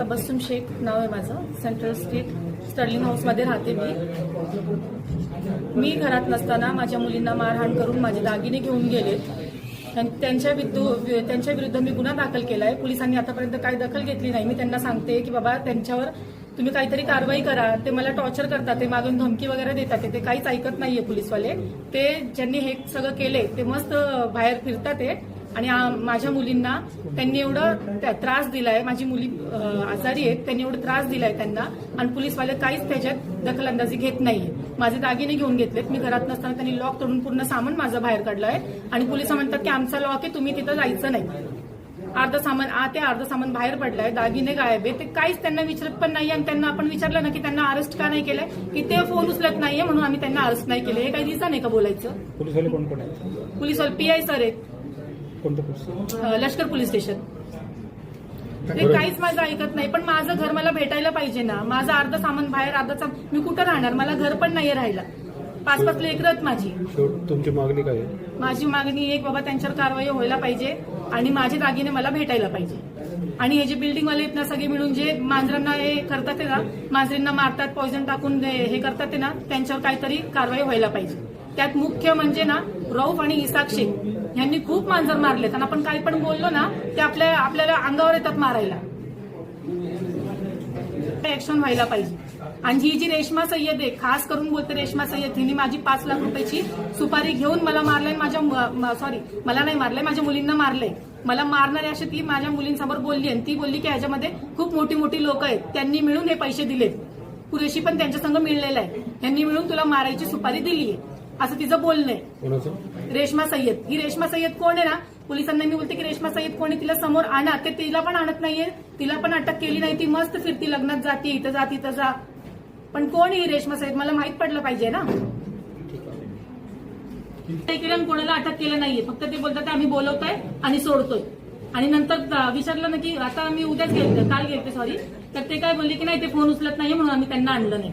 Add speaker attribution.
Speaker 1: तबस्सुम शेख नाव आहे माझं. Central street Sterling हाऊसमध्ये राहते मी. मी घरात नसताना माझ्या मुलींना मारहाण करून माझे दागिने घेऊन गेले. त्यां- त्यांच्या विरुद्ध त्यांच्या विरुद्ध मी गुन्हा दाखल केला आहे पोलिसांनी आतापर्यंत काही दखल घेतली नाही. मी त्यांना सांगते की बाबा त्यांच्यावर तुम्ही काहीतरी कारवाई करा. ते मला टॉर्चर करतात. ते मागून धमकी वगैरे देतात. ते काहीच ऐकत नाहीये पोलीसवाले. ते ज्यांनी हे सगळं केले ते मस्त बाहेर फिरतात ते आणि आ- माझ्या मुलींना त्यांनी एवढं त्रास दिलाय. माझी मुली आजारी आहेत. त्यांनी एवढं त्रास दिलाय त्यांना. आणि पोलीसवाले काहीच त्याच्यात दखलंदाजी घेत नाहीये. माझे दागिने घेऊन घेतलेत. मी घरात नसताना त्यांनी लॉक तोडून पूर्ण सामान माझं बाहेर काढलंय. आणि पोलीस म्हणतात की आमचा लॉक आहे. तुम्ही तिथं जायचं नाही. अर्ध सामान आ ते अर्ध सामान बाहेर पडलंय. दागिने गायब आहे ते काहीच त्यांना विचारत पण नाही आणि त्यांना आपण विचारलं ना की त्यांना अरेस्ट का नाही केलंय की ते फोन उचलत नाहीये म्हणून आम्ही त्यांना अरेस्ट नाही केले हे काही दिसा नाही का बोलायचं?
Speaker 2: पोलीसवाले कोण
Speaker 1: पोलीसवाले पीआय सर आहेत.
Speaker 2: कोणतं पोलीस
Speaker 1: अं, लष्कर पोलीस स्टेशन. ते काहीच माझं ऐकत नाही पण माझं घर मला भेटायला पाहिजे ना. माझं अर्ध सामान बाहेर अर्ध सामान मी कुठं राहणार? मला घर पण नाहीये राहायला. पाच पाच लेकरं आहेत माझी.
Speaker 2: शेवट तुमची मागणी काय आहे?
Speaker 1: माझी मागणी एक बाबा त्यांच्यावर कारवाई व्हायला पाहिजे आणि माझे दागिने मला भेटायला पाहिजे. आणि हे जे बिल्डिंग वाले आहेत ना सगळे मिळून जे मांजरांना हे करतात ते ना मांजरींना मारतात पॉइझन टाकून हे हे करतात ते ना त्यांच्यावर काहीतरी कारवाई व्हायला पाहिजे. त्यात मुख्य म्हणजे ना रौफ आणि इसाक शेख यांनी खूप मांजर मारले. आणि आपण काही पण बोललो ना ते आपल्या आपल्याला अंगावर येतात मारायला. ऍक्शन व्हायला पाहिजे. आणि ही जी रेश्मा सय्यद आहे खास करून बोलते रेश्मा सय्यद हिने माझी पाच लाख रुपयाची सुपारी घेऊन मला मारलंय माझ्या सॉरी मला नाही मारलंय माझ्या मुलींना मारलंय. मला मारणारी अशी ती माझ्या मुलींसमोर बोलली आणि ती बोलली की ह्याच्यामध्ये खूप मोठी मोठी लोक आहेत. त्यांनी मिळून हे पैसे दिलेत. पुरेशी पण त्यांच्या संघ मिळलेला आहे. यांनी मिळून तुला मारायची सुपारी दिली आहे असं तिचं बोलणं आहे. रेश्मा सय्यद. ही रेश्मा सय्यद कोण आहे ना? पोलिसांना मी बोलते की रेश्मा सय्यद कोणी तिला समोर आणा. ते तिला पण आणत नाहीये. तिला पण अटक केली नाही. ती मस्त फिरती लग्नात जाते इथं जा तिथं जा. पण कोण ही रेश्मा सय्यद? मला माहीत पडलं पाहिजे ना. कोणाला अटक केलं नाहीये. फक्त ते बोलतात आम्ही बोलवतोय आणि सोडतोय. आणि नंतर विचारलं ना की आता मी उद्याच गेले काल गेलते सॉरी तर ते काय बोलले की नाही ते फोन उचलत नाही म्हणून आम्ही त्यांना आणलं नाही.